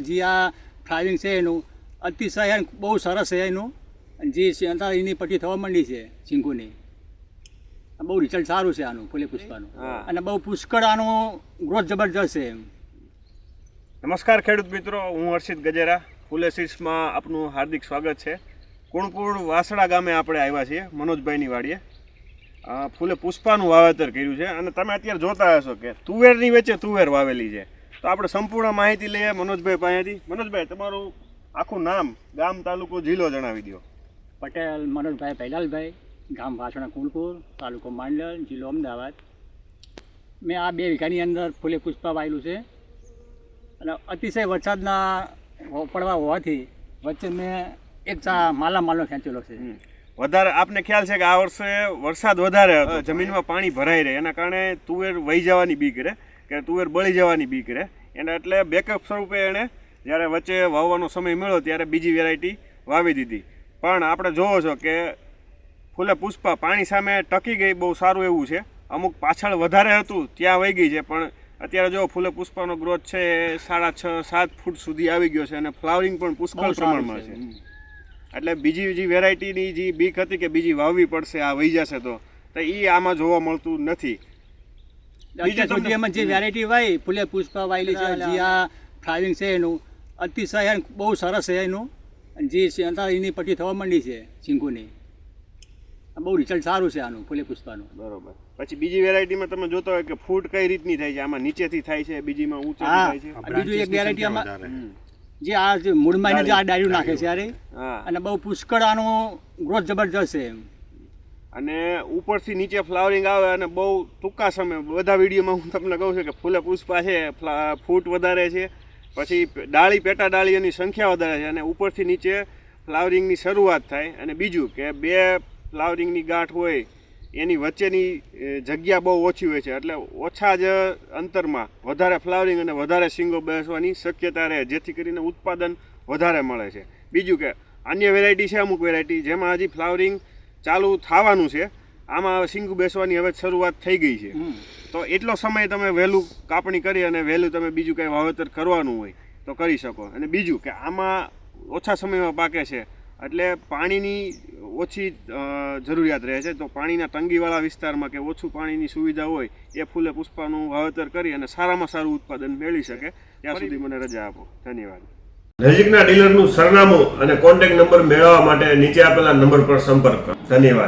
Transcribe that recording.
જે આ ફ્લાઇંગ છે એનું અતિશય બહુ સરસ છે એનું. અને જે એની પટ્ટી થવા માંડી છે આ બહુ રિઝલ્ટ સારું છે આનું ફૂલે પુષ્પાનું. અને બહુ પુષ્કળ આનું ગ્રોથ જબરજસ્ત છે એમ. નમસ્કાર ખેડૂત મિત્રો હું હર્ષિત ગજેરા. ફૂલે સીડ્સમાં આપનું હાર્દિક સ્વાગત છે. કુણપુર વાસડા ગામે આપણે આવ્યા છીએ મનોજભાઈની વાડીએ. ફૂલે પુષ્પાનું વાવેતર કર્યું છે. અને તમે અત્યારે જોતા હશો કે તુવેરની વચ્ચે તુવેર વાવેલી છે. તો આપણે સંપૂર્ણ માહિતી લઈએ મનોજભાઈ પાસેથી. મનોજભાઈ તમારું આખું નામ ગામ તાલુકો જિલ્લો જણાવી દો પટેલ મનોજભાઈ પૈલાલભાઈ ગામ વાસણા કુણપુર તાલુકો માંડલ જિલ્લો અમદાવાદ. મેં આ બે વીઘાની અંદર ફૂલે પુષ્પા વાયેલું છે. અને અતિશય વરસાદના પડવા હોવાથી વચ્ચે મેં એક ચા માલા માલનો ખેંચેલો છે. વધારે આપને ખ્યાલ છે કે આ વર્ષે વરસાદ વધારે હતો. જમીનમાં પાણી ભરાઈ રહે. એના કારણે તુવેર વહી જવાની બીક રહે. કે તુવેર બળી જવાની બીક રહે. એને એટલે બેકઅપ સ્વરૂપે એણે જ્યારે વચ્ચે વાવવાનો સમય મળ્યો ત્યારે બીજી વેરાયટી વાવી દીધી. પણ આપણે જોવો છો કે ફૂલે પુષ્પા પાણી સામે ટકી ગઈ બહુ સારું એવું છે. અમુક પાછળ વધારે હતું ત્યાં વહી ગઈ છે પણ અત્યારે જો ફૂલે પુષ્પાનો ગ્રોથ છે એ સાડા છ સાત ફૂટ સુધી આવી ગયો છે અને ફ્લાવરિંગ પણ પુષ્કળ પ્રમાણમાં છે. એટલે બીજી જે વેરાયટીની જે બીક હતી કે બીજી વાવવી પડશે આ વહી જશે તો તો એ આમાં જોવા મળતું નથી. અત્યાર તમને- જે વેરાયટી હોય ફૂલે પુષ્પા વાયલી છે જે આ ફ્લાવરિંગ છે એનું. અતિશય બહુ સરસ છે એનું. જે એની પટ્ટી થવા માંડી છે ચીંકુની બહુ રિઝલ્ટ સારું છે આનું ફૂલે પુષ્પાનું. બરોબર. પછી બીજી વેરાયટીમાં તમે જોતો હોય કે ફૂટ કઈ રીતની થાય છે? આમાં નીચેથી થાય છે બીજીમાં ઊંચે થાય છે? બીજું એક વેરાયટી આમાં જે આ જે મૂળમાં જે આ ડાળીઓ. નાખે છે અરે અને બહુ પુષ્કળ આનું ગ્રોથ જબરજસ્ત છે એમ. અને ઉપરથી નીચે ફ્લાવરિંગ આવે અને બહુ ટૂંકા સમય, બધા વિડીયોમાં હું તમને કહું છું કે ફૂલે પુષ્પા છે ફૂટ વધારે છે, પછી ડાળી, પેટા ડાળીઓની સંખ્યા વધારે છે અને ઉપરથી નીચે ફ્લાવરિંગની શરૂઆત થાય અને બીજું કે બે ફ્લાવરિંગની ગાંઠ હોય, એની વચ્ચેની જગ્યા બહુ ઓછી હોય છે. એટલે ઓછા જ અંતરમાં વધારે ફ્લાવરિંગ અને વધારે શીંગો બેસવાની શક્યતા રહે, જેથી કરીને ઉત્પાદન વધારે મળે છે. બીજું કે અન્ય વેરાયટી છે, અમુક વેરાયટી જેમાં હજી ફ્લાવરિંગ ચાલુ થવાનું છે. આમાં શીંગું બેસવાની હવે શરૂઆત થઈ ગઈ છે. તો એટલો સમય તમે વહેલું કાપણી કરી અને વહેલું તમે બીજું કંઈ વાવેતર કરવાનું હોય તો કરી શકો. અને બીજું કે આમાં ઓછા સમયમાં પાકે છે. એટલે પાણીની ઓછી જરૂરિયાત રહે છે. તો પાણીના તંગીવાળા વિસ્તારમાં કે ઓછું પાણીની સુવિધા હોય એ ફૂલે પુષ્પાનું વાવેતર કરી અને સારામાં સારું ઉત્પાદન મેળવી શકે. ત્યાં સુધી મને રજા આપો. ધન્યવાદ. નજીકના ડીલરનું સરનામું અને કોન્ટેક્ટ નંબર મેળવવા માટે નીચે આપેલા નંબર પર સંપર્ક કરો. ધન્યવાદ.